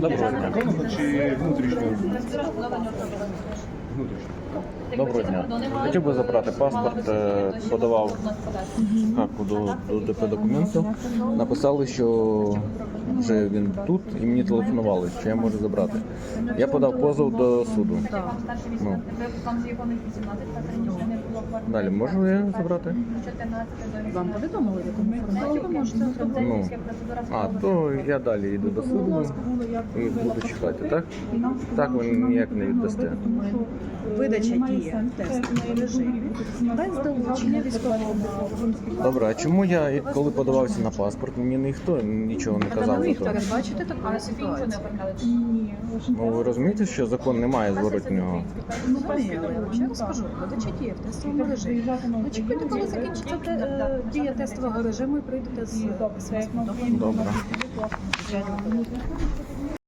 Доброго дня. Чи внутрішнього? Доброго дня. Хотів би забрати паспорт, е, подавав картку до, до ДП документів. Написали, що вже він тут і мені телефонували, що я можу забрати. Я подав позов до суду. Ну. Далі можу я забрати? Вам повідомили, в якому форматі ви можете зробити. Ну. А, то я далі йду до суду і буду чекати, так? Так ви ніяк не віддасте. Видача діє в тестовому режимі без долучення військового. Добре, а чому я коли подавався на паспорт, мені ніхто нічого не казав за то? передбачити таку ситуацію. Ну ви розумієте, що закон не має зворотнього? Ну, я вам ще раз видача діє в тестовому режимі. Очікуйте, коли закінчиться те- е, дія тестового режиму і прийдете з паспортом. Добре.